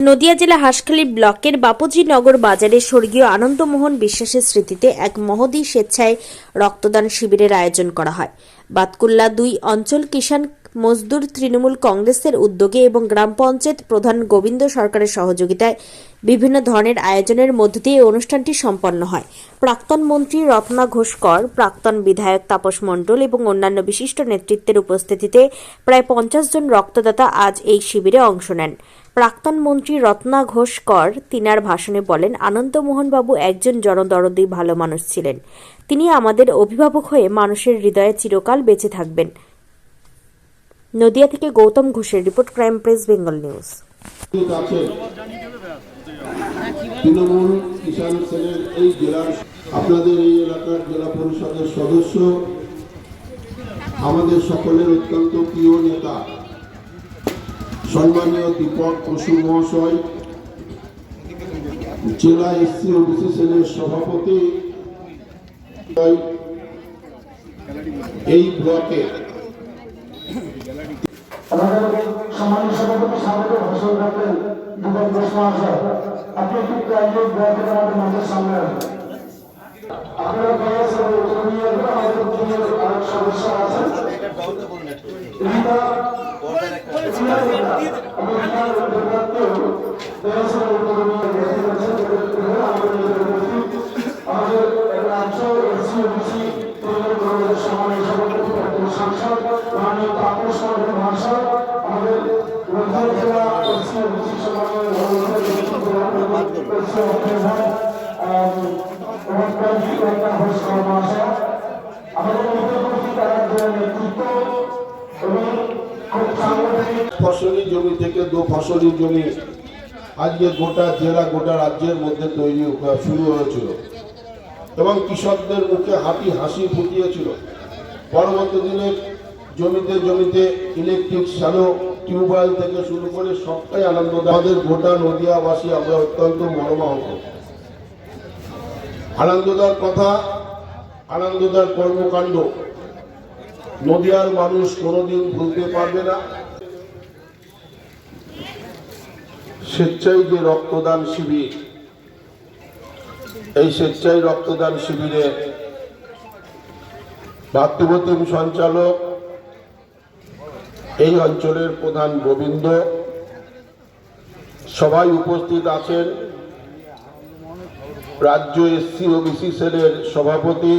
নদিয়া জেলা হাসখালী ব্লকের বাপুজি নগর বাজারে স্বর্গীয় আনন্দমোহন বিশ্বাসের স্মৃতিতে এক মহদী স্বেচ্ছায় রক্তদান শিবিরের আয়োজন করা হয়। বাতকুল্লা দুই অঞ্চল কিষাণ মজদুর তৃণমূল কংগ্রেসের উদ্যোগে এবং গ্রাম পঞ্চায়েত প্রধান গোবিন্দ সরকারের সহযোগিতায় বিভিন্ন ধরনের আয়োজনের মধ্য দিয়ে অনুষ্ঠানটি সম্পন্ন হয়। প্রাক্তন মন্ত্রী রত্না ঘোষকর প্রাক্তন বিধায়ক তাপস মণ্ডল এবং অন্যান্য বিশিষ্ট নেতৃত্বের উপস্থিতিতে প্রায় পঞ্চাশ জন রক্তদাতা আজ এই শিবিরে অংশ নেন। প্রাক্তন মন্ত্রী রত্না ঘোষ কর তিনার ভাষণে বলেন, আনন্দমোহনবাবু একজন জনদরদি ভালো মানুষ ছিলেন। তিনি আমাদের অভিভাবক হয়ে মানুষের হৃদয়ে চিরকাল বেঁচে থাকবেন। নদিয়া থেকে গৌতম ঘোষের report crime press, Bengal news. আপনাদের এই এলাকার জেলা পরিষদের সদস্য, আমাদের সকলের অত্যন্ত প্রিয় নেতা সম্মানীয় দীপক বসু মহাশয়, জেলা এসসি ওবিসি সেলের সভাপতি, এই ব্লকে। আমাদের সম্মানিত সভাপতি স্বাগত ভাষণ আপনি একটু কাইন্ডলি মঞ্চের সামনে আপনারা আমাদের উত্তর নিয়ে দেখতে পাচ্ছেন আমাদের জেলা ফসলি জমি থেকে দু ফসলি জমি আজকে গোটা জেলা, গোটা রাজ্যের মধ্যে তৈরি শুরু হয়েছিল এবং কৃষকদের মুখে হাঁটি হাসি ফুটিয়েছিল। পরবর্তী দিনে জমিতে জমিতে ইলেকট্রিক শ্যালো টিউবওয়েল থেকে শুরু করে সবটাই আনন্দ আমাদের গোটা নদিয়াবাসী আমরা অত্যন্ত মনোমাহত। আনন্দদার কথা আনন্দদার কর্মকাণ্ড। নদিয়ার মানুষ কোনোদিন ভুলতে পারবে না। স্বেচ্ছায় যে রক্তদান শিবির। এই স্বেচ্ছায় রক্তদান শিবিরে ভাতৃপ্রতিম সঞ্চালক এই অঞ্চলের প্রধান গোবিন্দ। সবাই উপস্থিত আছেন। রাজ্য এসসি ও বিসি সেলের সভাপতি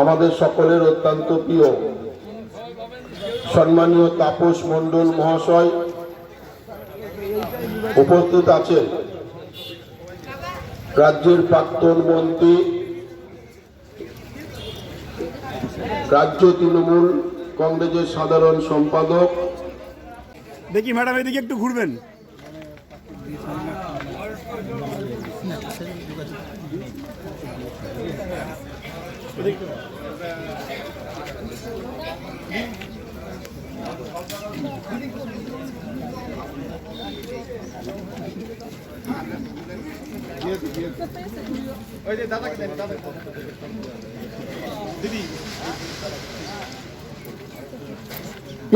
আমাদের সকলের অত্যন্ত প্রিয়, সম্মানীয় তাপস মণ্ডল মহাশয় উপস্থিত আছেন। রাজ্যের প্রাক্তন মন্ত্রী, রাজ্য তৃণমূল কংগ্রেসের সাধারণ সম্পাদক। দেখি ম্যাডাম, এদিকে একটু ঘুরবেন।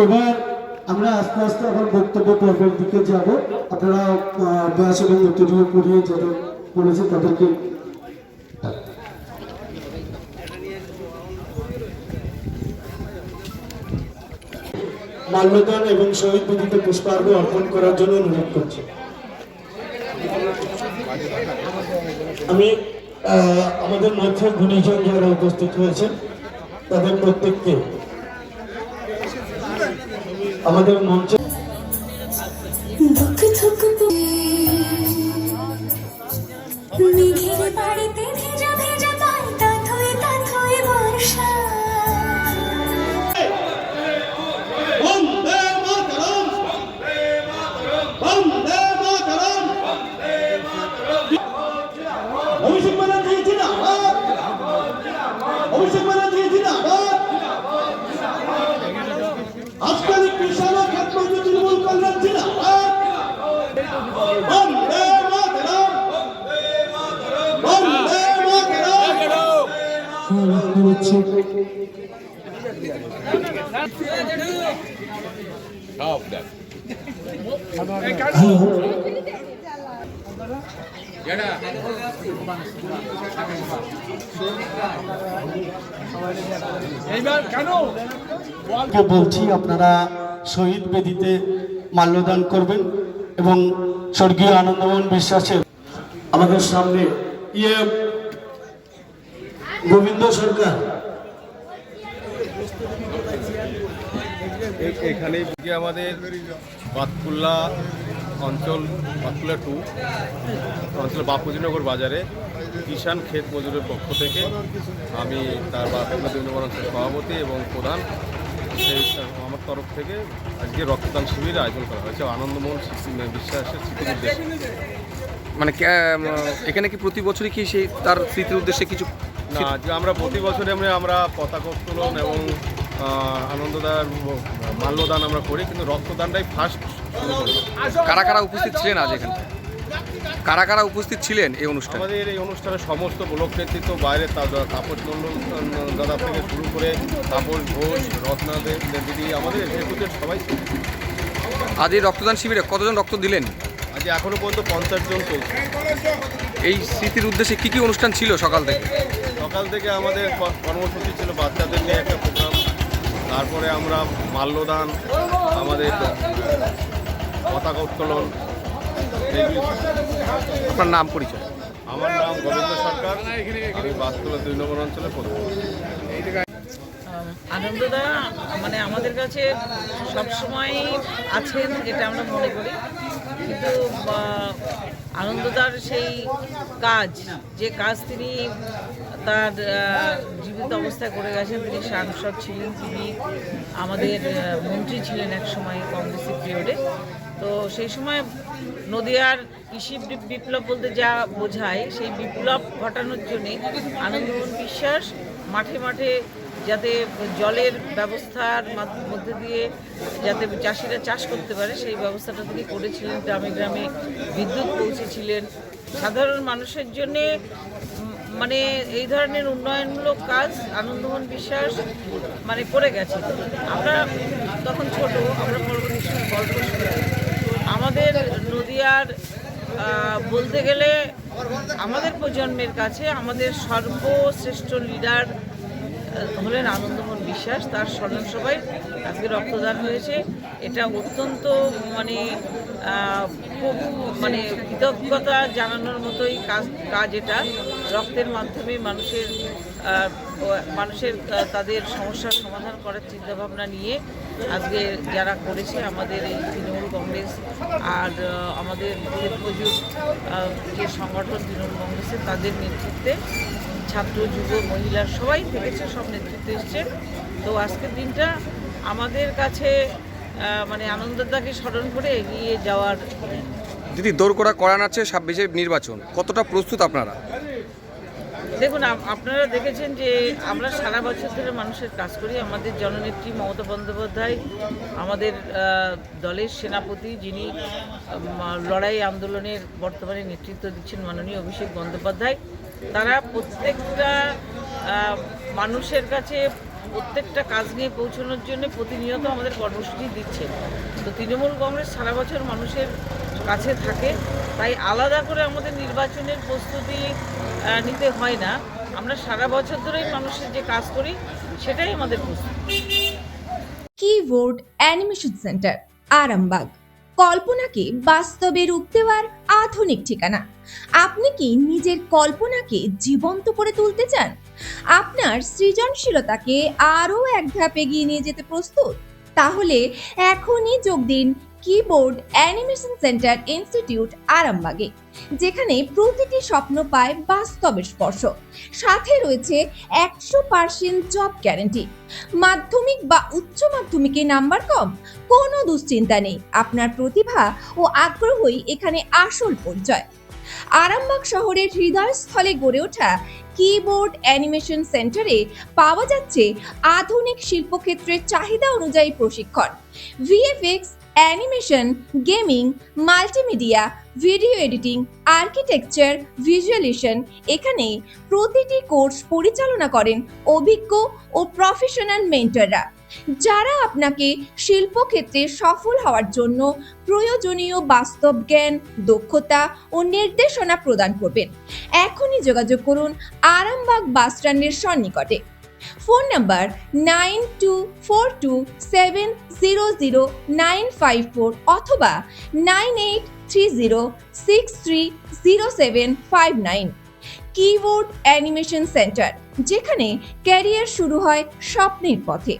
এবার আমরা আস্তে আস্তে এখন বক্তব্য পর্বের দিকে যাব। আপনারা ব্যাস এবং উত্তরীয় করিয়ে যারা বলেছে তাদেরকে মাল্যদান এবং শহীদ বিধিতে পুষ্পার্ঘ অর্পণ করার জন্য অনুরোধ করছি। আমি আমাদের মধ্যে গুণীজন যারা উপস্থিত হয়েছেন, তাদের প্রত্যেককে আমাদের মঞ্চে অভিষেক ব্যানার্জি জিন্দাবাদ অভিষেক ব্যানার্জি জিন্দাবাদ। আজকাল কৃষক খাদ্য তৃণমূল কংগ্রেস জিন্দাবাদ। বন্দে মাতরম। বন্দে মাতরম। হচ্ছে that. বলছি, আপনারা শহীদ বেদিতে মাল্যদান করবেন এবং স্বর্গীয় আনন্দমোহন বিশ্বাসের আমাদের সামনে ইয়ে গোবিন্দ সরকার। এখানে আমাদের বাতকুল্লা অঞ্চল বাতকুল্লা টু অঞ্চল বাপুজিনগর বাজারে কিষাণ ক্ষেত মজুরের পক্ষ থেকে আমি তার বাতকুল্লা দুই নম্বর অঞ্চল সভাপতি এবং প্রধান। সেই আমার তরফ থেকে আজকে রক্তদান শিবির আয়োজন করা হয়েছে। আনন্দমোহন বিশ্বাসের স্মৃতির উদ্দেশ্যে। মানে এখানে কি প্রতি বছরই কি সেই তার স্মৃতির উদ্দেশ্যে কিছু না আমরা প্রতি বছরে আমরা আমরা পতাকা উত্তোলন এবং আনন্দদান মাল্যদান আমরা করি কিন্তু রক্তদানটাই ফার্স্ট কারা। কারা উপস্থিত ছিলেন আজ এখানে? কারা কারা উপস্থিত ছিলেন এই অনুষ্ঠানে? আমাদের এই অনুষ্ঠানে সমস্ত ব্লক নেতৃত্ব বাইরে তাপস মণ্ডল দাদা থেকে শুরু করে তাপস ঘোষ রত্না দিদি আমাদের একুশের সবাই। আজ এই রক্তদান শিবিরে কতজন রক্ত দিলেন? আজ এখনও পর্যন্ত পঞ্চাশ জন চলছে। এই স্মৃতির উদ্দেশ্যে কি কি অনুষ্ঠান ছিল সকাল থেকে? সকাল থেকে আমাদের কর্মসূচি ছিল বাচ্চাদের নিয়ে একটা প্রোগ্রাম তারপরে আমরা মাল্যদান আমাদের পতাকা উত্তোলন আপনার নাম পরিচয়? আমার নাম গোবিন্দ সরকার। আমি বাস্তলা দুই নম্বর অঞ্চলের প্রধান। আনন্দদা মানে আমাদের কাছে সবসময় আছেন এটা আমরা মনে করি। কিন্তু আনন্দদার সেই কাজ যে কাজ তিনি তার জীবিত অবস্থায় করে গেছেন তিনি সাংসদ ছিলেন, তিনি আমাদের মন্ত্রী ছিলেন এক সময় কংগ্রেসের পিরিয়ডে। তো সেই সময় নদিয়ার কৃষি বিপ্লব বলতে যা বোঝায়, সেই বিপ্লব ঘটানোর জন্যে আনন্দমোহন বিশ্বাস মাঠে মাঠে যাতে জলের ব্যবস্থার মধ্যে দিয়ে যাতে চাষিরা চাষ করতে পারে, সেই ব্যবস্থাটা তিনি করেছিলেন। গ্রামে গ্রামে বিদ্যুৎ পৌঁছেছিলেন। সাধারণ মানুষের জন্যে মানে এই ধরনের উন্নয়নমূলক কাজ আনন্দমোহন বিশ্বাস মানে করে গেছে। আমরা তখন ছোট, আমরা পরবর্তী সময় গল্প আমাদের নদিয়ার বলতে গেলে আমাদের প্রজন্মের কাছে আমাদের সর্বশ্রেষ্ঠ লিডার হলেন আনন্দমোহন বিশ্বাস। তার স্মরণ সভায় আজকে রক্তদান হয়েছে। এটা অত্যন্ত মানে মানে কৃতজ্ঞতা জানানোর মতোই কাজ কাজ এটা। রক্তের মাধ্যমে মানুষের মানুষের তাদের সমস্যার সমাধান করার চিন্তাভাবনা নিয়ে আজকে যারা করেছে আমাদের এই তৃণমূল কংগ্রেস আর আমাদের মজুর যে সংগঠন তৃণমূল কংগ্রেসের, তাদের নেতৃত্বে ছাত্র, যুব, মহিলা সবাই থেকেছে, সব নেতৃত্বে এসছে। তো আজকের দিনটা আমাদের কাছে মানে আনন্দদাকে স্মরণ করে এগিয়ে যাওয়ার দিদি দৌড়কোড়া করান আছে ছাব্বিশে নির্বাচন। কতটা প্রস্তুত আপনারা? দেখুন আপনারা দেখেছেন যে আমরা সারা বছর ধরে মানুষের কাজ করি। আমাদের জননেত্রী মমতা বন্দ্যোপাধ্যায়, আমাদের দলের সেনাপতি, যিনি লড়াই আন্দোলনের বর্তমানে নেতৃত্ব দিচ্ছেন মাননীয় অভিষেক বন্দ্যোপাধ্যায়, তারা প্রত্যেকটা মানুষের কাছে প্রত্যেকটা কাজ নিয়ে পৌঁছানোর জন্য প্রতিনিয়ত আমাদের কর্মসূচি দিচ্ছে। তো তৃণমূল কংগ্রেস সারা বছর মানুষের কাছে থাকে। তাই আলাদা করে আমাদের নির্বাচনের প্রস্তুতি নিতে হয় না। আমরা সারা বছর ধরেই মানুষের যে কাজ করি, সেটাই আমাদের প্রস্তুতি। কিবোর্ড অ্যানিমেশন সেন্টার আরামবাগ কল্পনাকে বাস্তবে রূপ দেওয়ার আধুনিক ঠিকানা। আপনি কি নিজের কল্পনাকে জীবন্ত করে তুলতে চান? আপনার সৃজনশীলতাকে আরও এক ধাপ এগিয়ে নিয়ে যেতে প্রস্তুত? তাহলে এখনই যোগ দিন কিবোর্ড অ্যানিমেশন সেন্টার ইনস্টিটিউট আরামবাগে যেখানে প্রতিটি স্বপ্ন পায় বাস্তবের স্পর্শ। সাথে রয়েছে একশো পার্সেন্ট জব গ্যারেন্টি মাধ্যমিক বা উচ্চ মাধ্যমিকে নাম্বার কম, কোনো দুশ্চিন্তা নেই। আপনার প্রতিভা ও আগ্রহই এখানে আসল পরিচয়। আরামবাগ শহরের হৃদয়স্থলে গড়ে ওঠা কিবোর্ড অ্যানিমেশন সেন্টারে পাওয়া যাচ্ছে আধুনিক শিল্পক্ষেত্রের চাহিদা অনুযায়ী প্রশিক্ষণ। VFX animation, gaming, multimedia, video editing, architecture visualisation এখানে প্রতিটি কোর্স পরিচালনা করেন অভিজ্ঞ ও প্রফেশনাল মেন্টররা। যারা আপনাকে শিল্পক্ষেত্রে সফল হওয়ার জন্য প্রয়োজনীয় বাস্তব জ্ঞান, দক্ষতা ও নির্দেশনা প্রদান করবেন। এখনই যোগাযোগ করুন আরামবাগ বাস স্ট্যান্ডের সন্নিকটে। Phone number nine two four two seven zero zero nine five four অথবা nine eight three zero six three zero seven five nine. Keyboard animation centre, যেখানে ক্যারিয়ার শুরু হয় স্বপ্নের পথে।